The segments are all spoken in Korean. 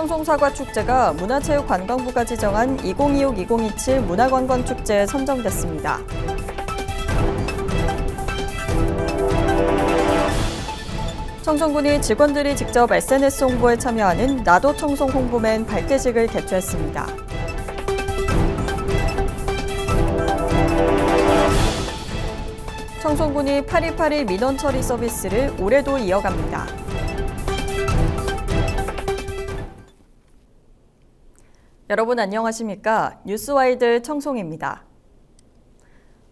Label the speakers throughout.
Speaker 1: 청송사과축제가 문화체육관광부가 지정한 2026-2027 문화관광축제에 선정됐습니다. 청송군이 직원들이 직접 SNS 홍보에 참여하는 나도 청송 홍보맨 발대식을 개최했습니다. 청송군이 8.28 민원 처리 서비스를 올해도 이어갑니다. 여러분 안녕하십니까? 뉴스와이드 청송입니다.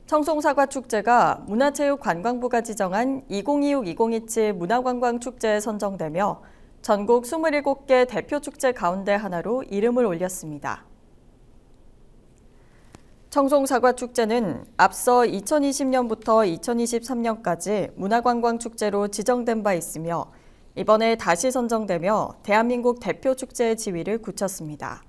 Speaker 1: 청송사과축제가 문화체육관광부가 지정한 2026-2027 문화관광축제에 선정되며 전국 27개 대표 축제 가운데 하나로 이름을 올렸습니다. 청송사과축제는 앞서 2020년부터 2023년까지 문화관광축제로 지정된 바 있으며 이번에 다시 선정되며 대한민국 대표 축제의 지위를 굳혔습니다.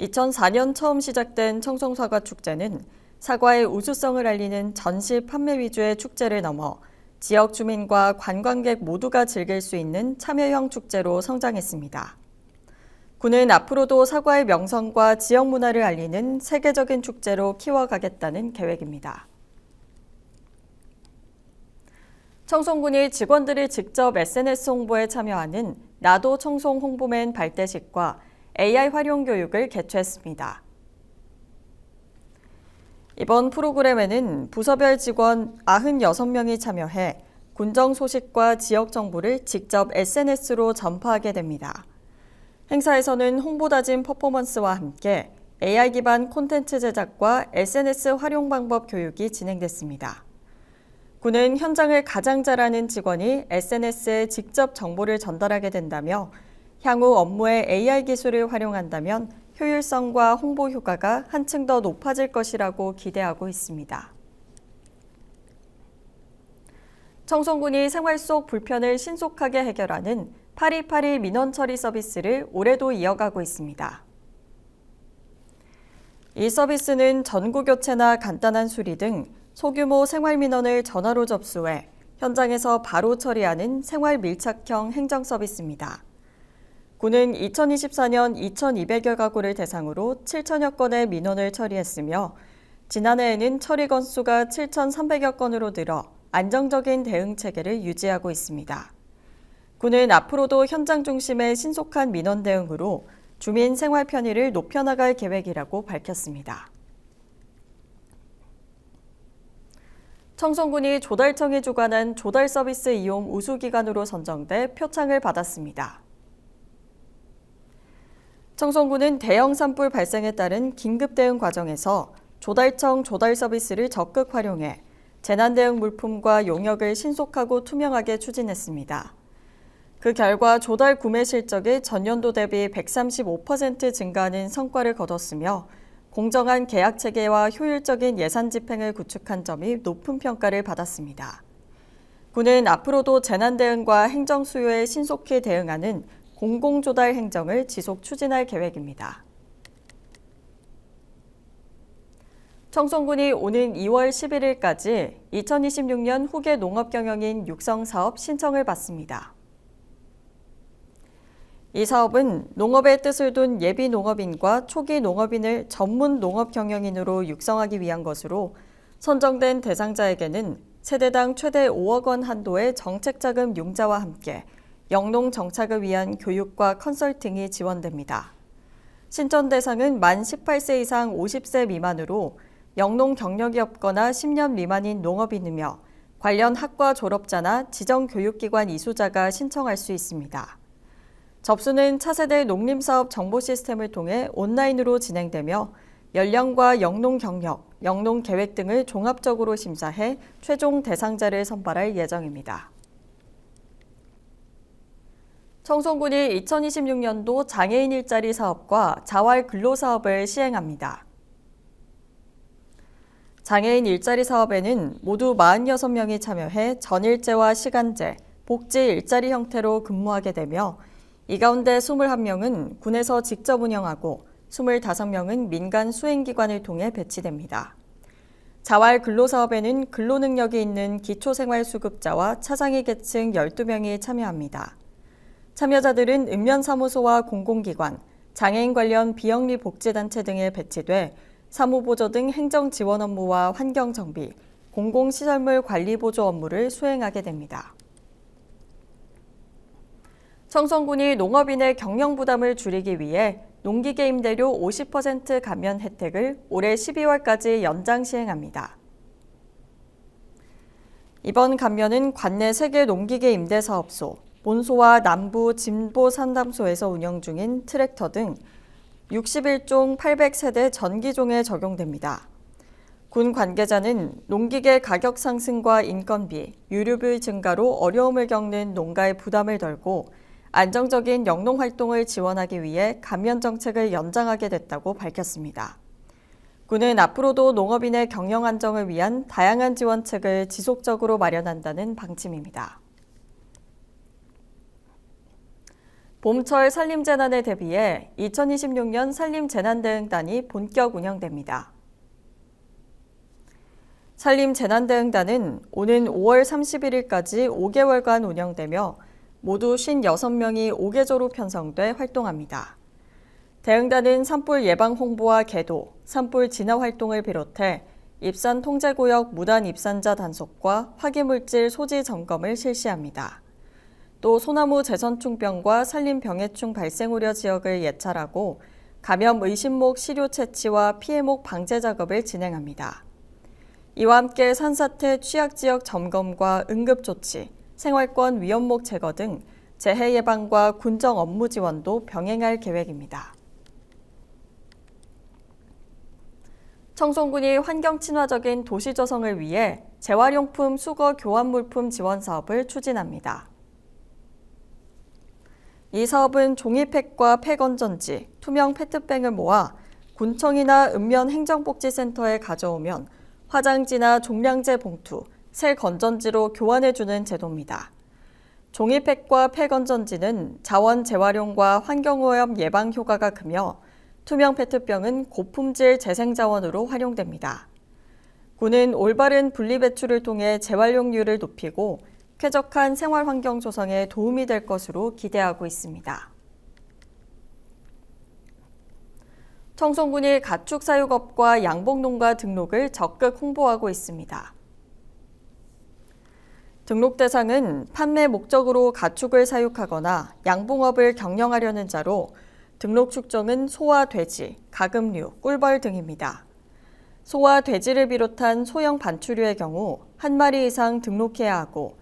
Speaker 1: 2004년 처음 시작된 청송사과 축제는 사과의 우수성을 알리는 전시 판매 위주의 축제를 넘어 지역 주민과 관광객 모두가 즐길 수 있는 참여형 축제로 성장했습니다. 군은 앞으로도 사과의 명성과 지역 문화를 알리는 세계적인 축제로 키워가겠다는 계획입니다. 청송군이 직원들이 직접 SNS 홍보에 참여하는 나도 청송 홍보맨 발대식과 AI 활용 교육을 개최했습니다. 이번 프로그램에는 부서별 직원 96명이 참여해 군정 소식과 지역 정보를 직접 SNS로 전파하게 됩니다. 행사에서는 홍보다진 퍼포먼스와 함께 AI 기반 콘텐츠 제작과 SNS 활용 방법 교육이 진행됐습니다. 군은 현장을 가장 잘하는 직원이 SNS에 직접 정보를 전달하게 된다며 향후 업무에 AI 기술을 활용한다면 효율성과 홍보 효과가 한층 더 높아질 것이라고 기대하고 있습니다. 청송군이 생활 속 불편을 신속하게 해결하는 8282 민원 처리 서비스를 올해도 이어가고 있습니다. 이 서비스는 전구 교체나 간단한 수리 등 소규모 생활 민원을 전화로 접수해 현장에서 바로 처리하는 생활 밀착형 행정 서비스입니다. 군은 2024년 2,200여 가구를 대상으로 7천여 건의 민원을 처리했으며 지난해에는 처리 건수가 7,300여 건으로 늘어 안정적인 대응 체계를 유지하고 있습니다. 군은 앞으로도 현장 중심의 신속한 민원 대응으로 주민 생활 편의를 높여나갈 계획이라고 밝혔습니다. 청송군이 조달청이 주관한 조달 서비스 이용 우수기관으로 선정돼 표창을 받았습니다. 청송군은 대형 산불 발생에 따른 긴급 대응 과정에서 조달청 조달 서비스를 적극 활용해 재난 대응 물품과 용역을 신속하고 투명하게 추진했습니다. 그 결과 조달 구매 실적이 전년도 대비 135% 증가하는 성과를 거뒀으며 공정한 계약 체계와 효율적인 예산 집행을 구축한 점이 높은 평가를 받았습니다. 군은 앞으로도 재난 대응과 행정 수요에 신속히 대응하는 공공조달 행정을 지속 추진할 계획입니다. 청송군이 오는 2월 11일까지 2026년 후계 농업경영인 육성사업 신청을 받습니다. 이 사업은 농업의 뜻을 둔 예비 농업인과 초기 농업인을 전문 농업 경영인으로 육성하기 위한 것으로 선정된 대상자에게는 세대당 최대 5억 원 한도의 정책자금 융자와 함께 영농 정착을 위한 교육과 컨설팅이 지원됩니다. 신청 대상은 만 18세 이상 50세 미만으로 영농 경력이 없거나 10년 미만인 농업인이며 관련 학과 졸업자나 지정 교육기관 이수자가 신청할 수 있습니다. 접수는 차세대 농림사업 정보 시스템을 통해 온라인으로 진행되며 연령과 영농 경력, 영농 계획 등을 종합적으로 심사해 최종 대상자를 선발할 예정입니다. 청송군이 2026년도 장애인 일자리 사업과 자활 근로 사업을 시행합니다. 장애인 일자리 사업에는 모두 46명이 참여해 전일제와 시간제, 복지 일자리 형태로 근무하게 되며 이 가운데 21명은 군에서 직접 운영하고 25명은 민간 수행기관을 통해 배치됩니다. 자활 근로사업에는 근로능력이 있는 기초생활수급자와 차상위 계층 12명이 참여합니다. 참여자들은 읍면사무소와 공공기관, 장애인 관련 비영리 복지단체 등에 배치돼 사무보조 등 행정 지원 업무와 환경 정비, 공공시설물 관리 보조 업무를 수행하게 됩니다. 청송군이 농업인의 경영 부담을 줄이기 위해 농기계 임대료 50% 감면 혜택을 올해 12월까지 연장 시행합니다. 이번 감면은 관내 세계 농기계 임대 사업소, 본소와 남부 진보 상담소에서 운영 중인 트랙터 등 61종 800세대 전기종에 적용됩니다. 군 관계자는 농기계 가격 상승과 인건비, 유류비 증가로 어려움을 겪는 농가의 부담을 덜고 안정적인 영농 활동을 지원하기 위해 감면 정책을 연장하게 됐다고 밝혔습니다. 군은 앞으로도 농업인의 경영 안정을 위한 다양한 지원책을 지속적으로 마련한다는 방침입니다. 봄철 산림재난에 대비해 2026년 산림재난대응단이 본격 운영됩니다. 산림재난대응단은 오는 5월 31일까지 5개월간 운영되며 모두 56명이 5개조로 편성돼 활동합니다. 대응단은 산불 예방 홍보와 계도, 산불 진화 활동을 비롯해 입산 통제구역 무단 입산자 단속과 화기물질 소지 점검을 실시합니다. 또 소나무 재선충병과 산림병해충 발생 우려 지역을 예찰하고 감염 의심목 시료 채취와 피해목 방제 작업을 진행합니다. 이와 함께 산사태 취약 지역 점검과 응급 조치, 생활권 위험목 제거 등 재해 예방과 군정 업무 지원도 병행할 계획입니다. 청송군이 환경 친화적인 도시 조성을 위해 재활용품 수거 교환 물품 지원 사업을 추진합니다. 이 사업은 종이팩과 팩건전지, 투명 페트병을 모아 군청이나 읍면 행정복지센터에 가져오면 화장지나 종량제 봉투, 새 건전지로 교환해주는 제도입니다. 종이팩과 폐건전지는 자원 재활용과 환경오염 예방 효과가 크며 투명 페트병은 고품질 재생자원으로 활용됩니다. 군은 올바른 분리배출을 통해 재활용률을 높이고 쾌적한 생활 환경 조성에 도움이 될 것으로 기대하고 있습니다. 청송군이 가축 사육업과 양봉농가 등록을 적극 홍보하고 있습니다. 등록 대상은 판매 목적으로 가축을 사육하거나 양봉업을 경영하려는 자로 등록 축종은 소와 돼지, 가금류, 꿀벌 등입니다. 소와 돼지를 비롯한 소형 반추류의 경우 한 마리 이상 등록해야 하고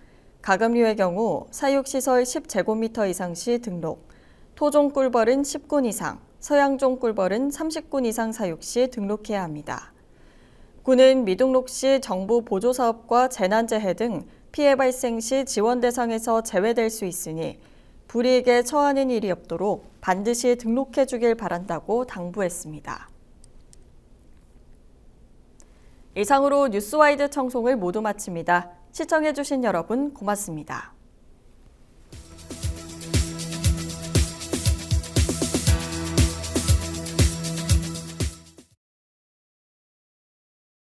Speaker 1: 가금류의 경우 사육시설 10제곱미터 이상 시 등록, 토종 꿀벌은 10군 이상, 서양종 꿀벌은 30군 이상 사육 시 등록해야 합니다. 군은 미등록 시 정부 보조사업과 재난재해 등 피해 발생 시 지원 대상에서 제외될 수 있으니 불이익에 처하는 일이 없도록 반드시 등록해 주길 바란다고 당부했습니다. 이상으로 뉴스와이드 청송을 모두 마칩니다. 시청해주신 여러분 고맙습니다.